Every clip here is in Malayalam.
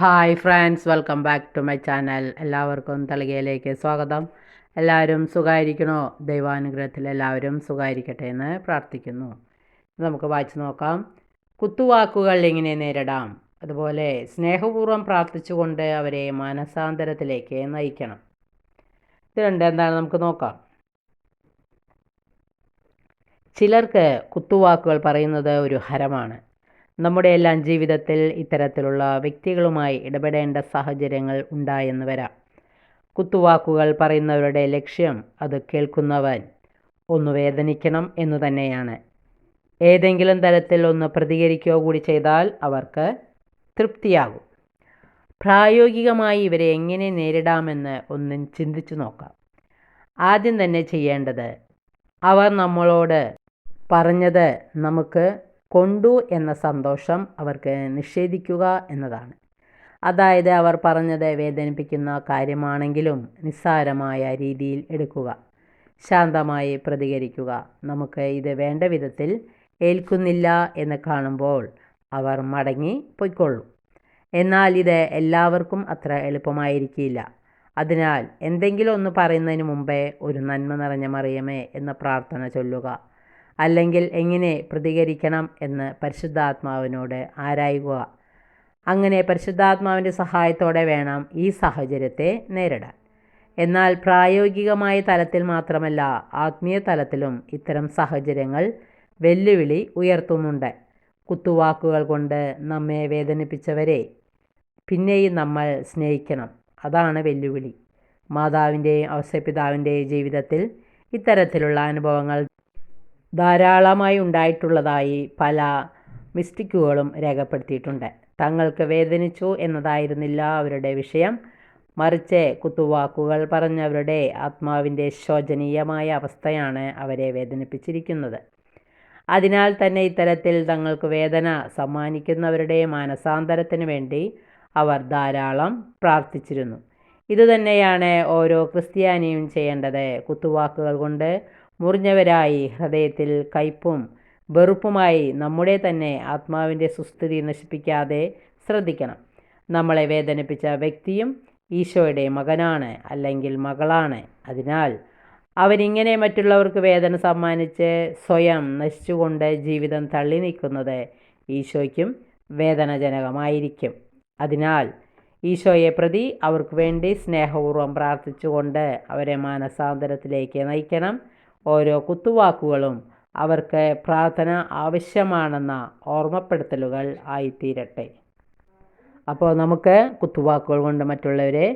Hi friends welcome back to my channel എല്ലാവർക്കും തളികയിലേക്ക് സ്വാഗതം. എല്ലാവരും സുഖമായിരിക്കണോ ദൈവാനുഗ്രഹത്തിൽ എല്ലാവരും സുഖമായിരിക്കട്ടെ എന്ന് പ്രാർത്ഥിക്കുന്നു. നമുക്ക് വായിച്ചു നോക്കാം. കുത്തുവാക്കുകൾ എങ്ങനെ നേരിടാം. അതുപോലെ സ്നേഹപൂർവം പ്രാർത്ഥിച്ചുകൊണ്ട് അവരെ മാനസാന്തരത്തിലേക്ക് നയിക്കണം. ഇത് രണ്ട് എന്താണ് നമുക്ക് നോക്കാം. ചിലർക്ക് കുത്തുവാക്കുകൾ പറയുന്നത് ഒരു ഹരമാണ്. നമ്മുടെ എല്ലാം ജീവിതത്തിൽ ഇത്തരത്തിലുള്ള വ്യക്തികളുമായി ഇടപെടേണ്ട സാഹചര്യങ്ങൾ ഉണ്ടായെന്ന് വരാം. കുത്തുവാക്കുകൾ പറയുന്നവരുടെ ലക്ഷ്യം അത് കേൾക്കുന്നവൻ ഒന്ന് വേദനിക്കണം എന്നു തന്നെയാണ്. ഏതെങ്കിലും തരത്തിൽ ഒന്ന് പ്രതികരിക്കുകയോ കൂടി ചെയ്താൽ അവർക്ക് തൃപ്തിയാകും. പ്രായോഗികമായി ഇവരെ എങ്ങനെ നേരിടാമെന്ന് ഒന്നും ചിന്തിച്ചു നോക്കാം. ആദ്യം തന്നെ ചെയ്യേണ്ടത് അവർ നമ്മളോട് പറഞ്ഞത് നമുക്ക് കൊണ്ടു എന്ന സന്തോഷം അവർക്ക് നിഷേധിക്കുക എന്നതാണ്. അതായത് അവർ പറഞ്ഞത് വേദനിപ്പിക്കുന്ന കാര്യമാണെങ്കിലും നിസ്സാരമായ രീതിയിൽ എടുക്കുക ശാന്തമായി പ്രതികരിക്കുക. നമുക്ക് ഇത് വേണ്ട വിധത്തിൽ ഏൽക്കുന്നില്ല എന്ന് കാണുമ്പോൾ അവർ മടങ്ങി പൊയ്ക്കൊള്ളും. എന്നാൽ ഇത് എല്ലാവർക്കും അത്ര എളുപ്പമായിരിക്കില്ല. അതിനാൽ എന്തെങ്കിലും ഒന്ന് പറയുന്നതിന് മുമ്പേ ഒരു നന്മ നിറഞ്ഞ മറിയമേ എന്ന പ്രാർത്ഥന ചൊല്ലുക. അല്ലെങ്കിൽ എങ്ങനെ പ്രതികരിക്കണം എന്ന് പരിശുദ്ധാത്മാവിനോട് ആരായുക? അങ്ങനെ പരിശുദ്ധാത്മാവിന്റെ സഹായത്തോടെ വേണം ഈ സാഹചര്യത്തെ നേരിടാൻ. എന്നാൽ പ്രായോഗികമായ തലത്തിൽ മാത്രമല്ല ആത്മീയ തലത്തിലും ഇത്തരം സാഹചര്യങ്ങൾ വെല്ലുവിളി ഉയർത്തുന്നുണ്ട്. കുത്തുവാക്കുകൾ കൊണ്ട് നമ്മെ വേദനിപ്പിച്ചവരെ പിന്നെയും നമ്മൾ സ്നേഹിക്കണം. അതാണ് വെല്ലുവിളി. മാതാവിന്റെയും അവസ്യപിതാവിന്റെയും ജീവിതത്തിൽ ഇത്തരത്തിലുള്ള അനുഭവങ്ങൾ ധാരാളമായി ഉണ്ടായിട്ടുള്ളതായി പല മിസ്റ്റിക്കുകളും രേഖപ്പെടുത്തിയിട്ടുണ്ട്. തങ്ങൾക്ക് വേദനിച്ചു എന്നതായിരുന്നില്ല അവരുടെ വിഷയം. മറിച്ച് കുത്തുവാക്കുകൾ പറഞ്ഞവരുടെ ആത്മാവിന്റെ ശോചനീയമായ അവസ്ഥയാണ് അവരെ വേദനിപ്പിച്ചിരിക്കുന്നത്. അതിനാൽ തന്നെ ഇത്തരത്തിൽ തങ്ങൾക്ക് വേദന സമ്മാനിക്കുന്നവരുടെ മാനസാന്തരത്തിന് വേണ്ടി അവർ ധാരാളം പ്രാർത്ഥിച്ചിരുന്നു. ഇതുതന്നെയാണ് ഓരോ ക്രിസ്ത്യാനിയും ചെയ്യേണ്ടത്. കുത്തുവാക്കുകൾ കൊണ്ട് മുറിഞ്ഞവരായി ഹൃദയത്തിൽ കയ്പും വെറുപ്പുമായി നമ്മുടെ തന്നെ ആത്മാവിന്റെ സുസ്ഥിതി നശിപ്പിക്കാതെ ശ്രദ്ധിക്കണം. നമ്മളെ വേദനിപ്പിച്ച വ്യക്തിയും ഈശോയുടെ മകനാണ് അല്ലെങ്കിൽ മകളാണ്. അതിനാൽ അവരിങ്ങനെ മറ്റുള്ളവർക്ക് വേദന സമ്മാനിച്ച് സ്വയം നശിച്ചുകൊണ്ട് ജീവിതം തള്ളി നീക്കുന്നത് ഈശോയ്ക്കും വേദനജനകമായിരിക്കും. അതിനാൽ ഈശോയെ പ്രതി അവർക്ക് വേണ്ടി സ്നേഹപൂർവം പ്രാർത്ഥിച്ചുകൊണ്ട് അവരെ മാനസാന്തരത്തിലേക്ക് നയിക്കണം. ഓരോ കുത്തുവാക്കുകളും അവർക്ക് പ്രാർത്ഥന ആവശ്യമാണെന്ന ഓർമ്മപ്പെടുത്തലുകൾ ആയിത്തീരട്ടെ. അപ്പോൾ നമുക്ക് കുത്തുവാക്കുകൾ കൊണ്ട് മറ്റുള്ളവരെ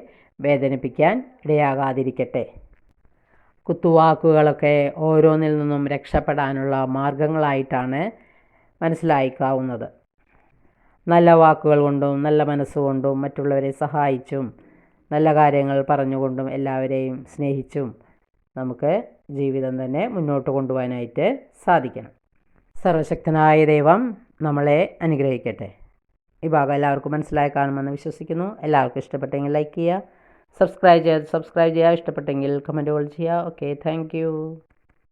വേദനിപ്പിക്കാൻ ഇടയാകാതിരിക്കട്ടെ. കുത്തുവാക്കുകളൊക്കെ ഓരോന്നിൽ നിന്നും രക്ഷപ്പെടാനുള്ള മാർഗങ്ങളായിട്ടാണ് മനസ്സിലായിക്കാവുന്നത്. നല്ല വാക്കുകൾ കൊണ്ടും നല്ല മനസ്സുകൊണ്ടും മറ്റുള്ളവരെ സഹായിച്ചും നല്ല കാര്യങ്ങൾ പറഞ്ഞുകൊണ്ടും എല്ലാവരെയും സ്നേഹിച്ചും നമുക്ക് ജീവിതം തന്നെ മുന്നോട്ട് കൊണ്ടുപോകാനായിട്ട് സാധിക്കണം. സർവശക്തനായ ദൈവം നമ്മളെ അനുഗ്രഹിക്കട്ടെ. ഈ ഭാഗം എല്ലാവർക്കും മനസ്സിലായി കാണുമെന്ന് വിശ്വസിക്കുന്നു. എല്ലാവർക്കും ഇഷ്ടപ്പെട്ടെങ്കിൽ ലൈക്ക് ചെയ്യുക സബ്സ്ക്രൈബ് ചെയ്യുക സബ്സ്ക്രൈബ് ചെയ്യുക. ഇഷ്ടപ്പെട്ടെങ്കിൽ കമന്റുകൾ ചെയ്യുക. Okay thank